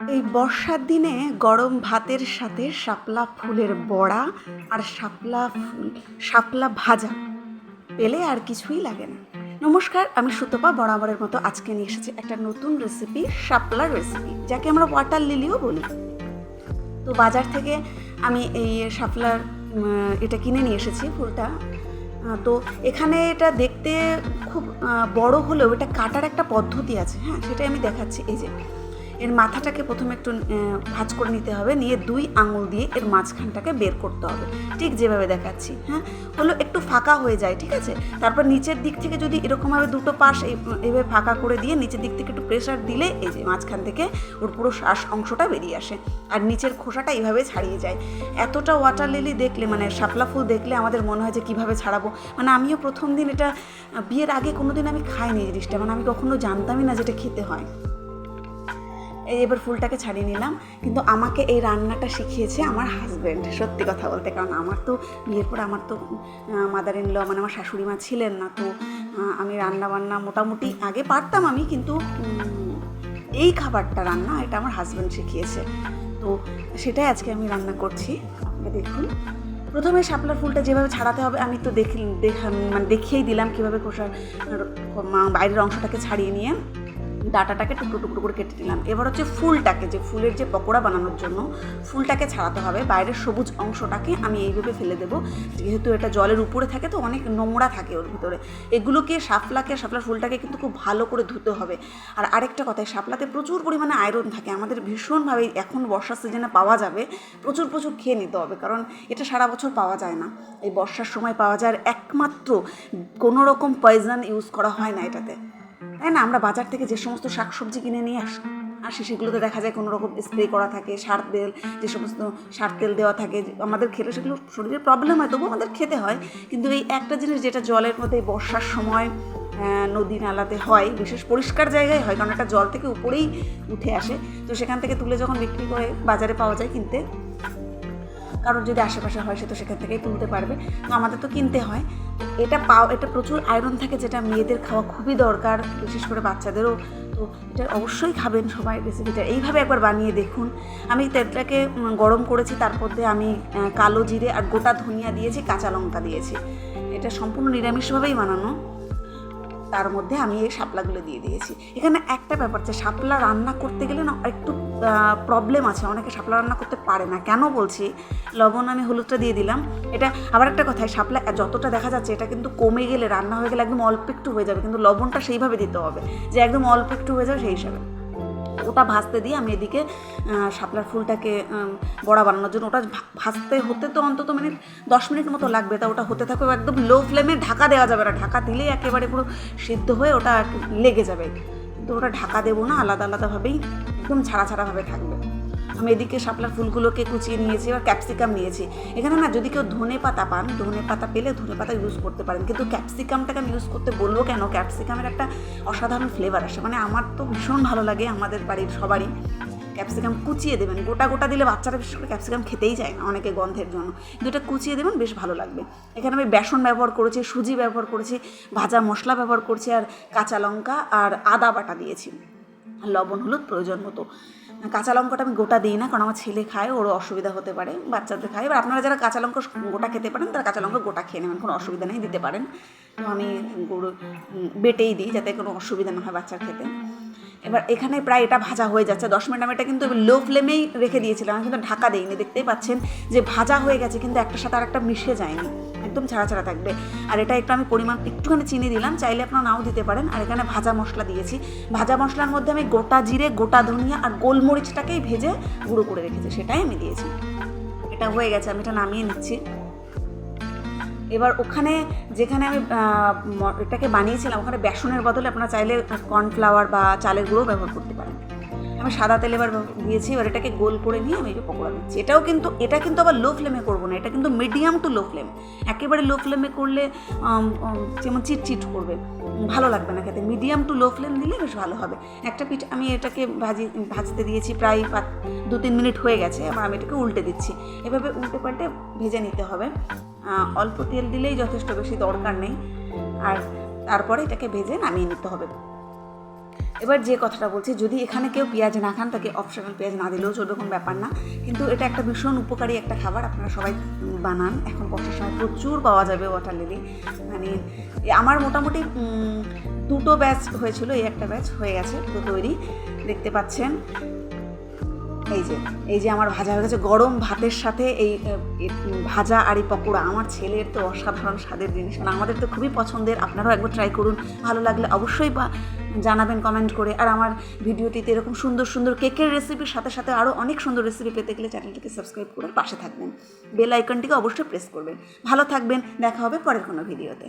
এই বর্ষার দিনে গরম ভাতের সাথে শাপলা ফুলের বড়া আর শাপলা ফুল, শাপলা ভাজা পেলে আর কিছুই লাগে না। নমস্কার, আমি সুতপা, বরাবরের মতো আজকে নিয়ে এসেছি একটা নতুন রেসিপি শাপলা রেসিপি যাকে আমরা ওয়াটার লিলিও বলি। তো বাজার থেকে আমি এই শাপলার এটা কিনে নিয়ে এসেছি ফুলটা। তো এখানে এটা দেখতে খুব বড় হলেও এটা কাটার একটা পদ্ধতি আছে হ্যাঁ সেটাই আমি দেখাচ্ছি। এই যে এর মাথাটাকে প্রথমে একটু ভাঁজ করে নিতে হবে। নিয়ে দুই আঙুল দিয়ে এর মাঝখানটাকে বের করতে হবে। ঠিক যেভাবে দেখাচ্ছি হ্যাঁ? হলো একটু ফাঁকা হয়ে যায়, ঠিক আছে? তারপর নিচের দিক থেকে যদি এরকমভাবে দুটো পাশ এইভাবে ফাঁকা করে দিয়ে নিচের দিক থেকে একটু প্রেশার দিলে এই যে মাঝখান থেকে ওর পুরো শ্বাস অংশটা বেরিয়ে আসে আর নিচের খোসাটা এইভাবে ছাড়িয়ে যায়। এতটা ওয়াটার লিলি দেখলে মানে শাপলা ফুল দেখলে আমাদের মনে হয় যে কীভাবে ছাড়াবো? মানে আমিও প্রথম দিন এটা বিয়ের আগে কোনো দিন আমি খাইনি জিনিসটা। মানে আমি কখনো জানতামই না যেটা খেতে হয়। এবার ফুলটাকে ছাড়িয়ে নিলাম। কিন্তু আমাকে এই রান্নাটা শিখিয়েছে আমার হাজব্যান্ড সত্যি কথা বলতে। কারণ আমার তো বিয়ের পর আমার তো মাদার ইন ল মানে আমার শাশুড়ি মা ছিলেন না। তো আমি রান্না বান্না মোটামুটি আগে পারতাম আমি, কিন্তু এই খাবারটা রান্না এটা আমার হাজব্যান্ড শিখিয়েছে। তো সেটাই আজকে আমি রান্না করছি। আপনারা দেখুন। প্রথমে শাপলার ফুলটা যেভাবে ছাড়াতে হবে, আমি তো দেখি দেখা মানে দেখিয়েই দিলাম কীভাবে খোসার বাইরের অংশটাকে ছাড়িয়ে নিয়ে। ডাটাটাকে টুকরো টুকরো করে কেটে দিলাম এবার হচ্ছে ফুলটাকে, যে ফুলের যে পকোড়া বানানোর জন্য ফুলটাকে ছাড়াতে হবে। বাইরের সবুজ অংশটাকে আমি এইভাবে ফেলে দেবো। যেহেতু এটা জলের উপরে থাকে তো অনেক নোংরা থাকে ওর ভিতরে। এগুলোকে শাপলাকে, শাপলার ফুলটাকে কিন্তু খুব ভালো করে ধুতে হবে। আর আরেকটা কথা শাপলাতে প্রচুর পরিমাণে আয়রন থাকে। আমাদের ভীষণভাবে এখন বর্ষার সিজনে পাওয়া যাবে। প্রচুর প্রচুর খেয়ে নিতে হবে, কারণ এটা সারা বছর পাওয়া যায় না। এই বর্ষার সময় পাওয়া যায় একমাত্র কোনো রকম পয়জন ইউজ করা হয় না এটাতে। তাই না, আমরা বাজার থেকে যে সমস্ত শাকসবজি কিনে নিয়ে আস আসি, সেগুলোতে দেখা যায় কোনো রকম স্প্রে করা থাকে, সার তেল, যে সমস্ত সার তেল দেওয়া থাকে আমাদের খেলে সেগুলো শরীরের প্রবলেম হয়, তবুও আমাদের খেতে হয়। কিন্তু এই একটা জিনিস যেটা জলের মধ্যে বর্ষার সময় নদী নালাতে হয়, বিশেষ পরিষ্কার জায়গায় হয়, কারণ একটা জল থেকে উপরেই উঠে আসে। তো সেখান থেকে তুলে যখন বিক্রি করে বাজারে পাওয়া যায় কিনতে কারোর যদি আশেপাশে হয়, সে তো সেখান থেকেই তুলতে পারবে। আমাদের তো কিনতে হয়। এটা পাও এটা প্রচুর আয়রন থাকে, যেটা মেয়েদের খাওয়া খুবই দরকার, বিশেষ করে বাচ্চাদেরও। তো এটা অবশ্যই খাবেন সবাই রেসিপিটা এইভাবে একবার বানিয়ে দেখুন। আমি তেলটাকে গরম করেছি তারপর দিয়ে আমি কালো জিরে আর গোটা ধনিয়া দিয়েছি, কাঁচা লঙ্কা দিয়েছি। এটা সম্পূর্ণ নিরামিষভাবেই বানানো। তার মধ্যে আমি এই শাপলাগুলো দিয়ে দিয়েছি। এখানে একটা ব্যাপার যে শাপলা রান্না করতে গেলে না একটু প্রবলেম আছে। অনেকে শাপলা রান্না করতে পারে না। কেন বলছি? লবণ আমি হলুদটা দিয়ে দিলাম। এটা আবার একটা কথা শাপলা যতটা দেখা যাচ্ছে এটা কিন্তু কমে গেলে, রান্না হয়ে গেলে একদম অল্প একটু হয়ে যাবে। কিন্তু লবণটা সেইভাবে দিতে হবে। যে একদম অল্প একটু হয়ে যাবে সেই হিসাবে। ওটা ভাজতে দিয়ে আমি এদিকে শাপলার ফুলটাকে বড়া বানানোর জন্য। ওটা ভাজতে হতে তো অন্তত মিনিট দশ মিনিট মতো লাগবে, তা ওটা হতে থাকবে। একদম লো ফ্লেমে ঢাকা দেওয়া যাবে না। ঢাকা দিলেই একেবারে পুরো সিদ্ধ হয়ে ওটা লেগে যাবে। কিন্তু ওটা ঢাকা দেবো না, আলাদা আলাদাভাবেই একদম ছাড়া ছাড়াভাবে থাকবে। আমি এদিকে শাপলার ফুলগুলোকে কুচিয়ে নিয়েছি এবার ক্যাপসিকাম নিয়েছি। এখানে না যদি কেউ ধনে পাতা পান, ধনে পাতা পেলে ধনে পাতা ইউজ করতে পারেন। কিন্তু ক্যাপসিকামটাকে আমি ইউজ করতে বলব কেন? ক্যাপসিকামের একটা অসাধারণ ফ্লেভার আসে। মানে আমার তো ভীষণ ভালো লাগে, আমাদের বাড়ির সবারই। ক্যাপসিকাম কুচিয়ে দেবেন। গোটা গোটা দিলে বাচ্চারা বিশেষ করে ক্যাপসিকাম খেতেই যায় না অনেকে গন্ধের জন্য। কিন্তু এটা কুচিয়ে দেবেন, বেশ ভালো লাগবে। এখানে আমি বেসন ব্যবহার করেছি, সুজি ব্যবহার করেছি, ভাজা মশলা ব্যবহার করছি, আর কাঁচা লঙ্কা আর আদা বাটা দিয়েছি। লবণ, হলুদ প্রয়োজন মতো। কাঁচা লঙ্কাটা আমি গোটা দিই না, কারণ আমার ছেলে খায়, ওরও অসুবিধা হতে পারে, বাচ্চাদের খায়। এবার আপনারা যারা কাঁচা লঙ্কা গোটা খেতে পারেন, তারা কাঁচা লঙ্কা গোটা খেয়ে নেবেন, কোনো অসুবিধা নেই, দিতে পারেন। তো আমি গুঁড়ো বেটেই দিই, যাতে কোনো অসুবিধা না হয় বাচ্চার খেতে। এবার এখানে প্রায় এটা ভাজা হয়ে যাচ্ছে। দশ মিনিট আমি এটা কিন্তু লো ফ্লেমেই রেখে দিয়েছিলাম, কিন্তু ঢাকা দিইনি, দেখতেই পাচ্ছেন যে ভাজা হয়ে গেছে, কিন্তু একটার সাথে আর একটা মিশে যায়নি। একদম ছাড়া ছাড়া থাকবে। আর এটা একটু আমি পরিমাণ একটুখানি চিনি দিলাম, চাইলে আপনারা নাও দিতে পারেন। আর এখানে ভাজা মশলা দিয়েছি। ভাজা মশলার মধ্যে আমি গোটা জিরে, গোটা ধনিয়া আর গোলমরিচটাকেই ভেজে গুঁড়ো করে রেখেছি, সেটাই আমি দিয়েছি। এটা হয়ে গেছে, আমি এটা নামিয়ে নিচ্ছি। এবার ওখানে যেখানে আমি এটাকে বানিয়েছিলাম, ওখানে বেসনের বদলে আপনারা চাইলে কর্নফ্লাওয়ার বা চালের গুঁড়ো ব্যবহার করতে পারেন। আমি সাদা তেল এবার দিয়েছি, এবার এটাকে গোল করে নিয়ে আমি পকোড়া দিচ্ছি। এটাও কিন্তু, এটা কিন্তু আবার লো ফ্লেমে করব না, এটা কিন্তু মিডিয়াম টু লো ফ্লেম। একেবারে লো ফ্লেমে করলে যেমন চিটচিট করবে, ভালো লাগবে না খেতে। মিডিয়াম টু লো ফ্লেম দিলে বেশ ভালো হবে। একটা পিঠ আমি এটাকে ভাজি, ভাজতে দিয়েছি প্রায় পাঁচ, দু তিন মিনিট হয়ে গেছে, এবার আমি এটাকে উল্টে দিচ্ছি। এভাবে উল্টে পাল্টে ভেজে নিতে হবে। অল্প তেল দিলেই যথেষ্ট, বেশি দরকার নেই। আর তারপরে এটাকে ভেজে নামিয়ে নিতে হবে। এবার যে কথাটা বলছি, যদি এখানে কেউ পেঁয়াজ না খান, তাকে অপশনাল পেঁয়াজ না দিলেও চলবে কোনো ব্যাপার না। কিন্তু এটা একটা ভীষণ উপকারী একটা খাবার, আপনারা সবাই বানান। এখন বর্ষার সময় প্রচুর পাওয়া যাবে ওয়াটার লিলি মানে আমার মোটামুটি দুটো ব্যাচ হয়েছিল, এই একটা ব্যাচ হয়ে গেছে তো তৈরি। দেখতে পাচ্ছেন। এই যে এই যে আমার ভাজা হয়ে গেছে গরম ভাতের সাথে এই ভাজা আর এই পকোড়া। আমার ছেলের তো অসাধারণ স্বাদের জিনিস। মানে আমাদের তো খুবই পছন্দের। আপনারাও একবার ট্রাই করুন। ভালো লাগলে অবশ্যই বা জানাবেন কমেন্ট করে। আর আমার ভিডিওটিতে এরকম সুন্দর সুন্দর কেকের রেসিপির সাথে সাথে আরও অনেক সুন্দর রেসিপি পেতে গেলে চ্যানেলটিকে সাবস্ক্রাইব করে পাশে থাকবেন। বেল আইকনটিকে অবশ্যই প্রেস করবেন। ভালো থাকবেন। দেখা হবে পরের কোনো ভিডিওতে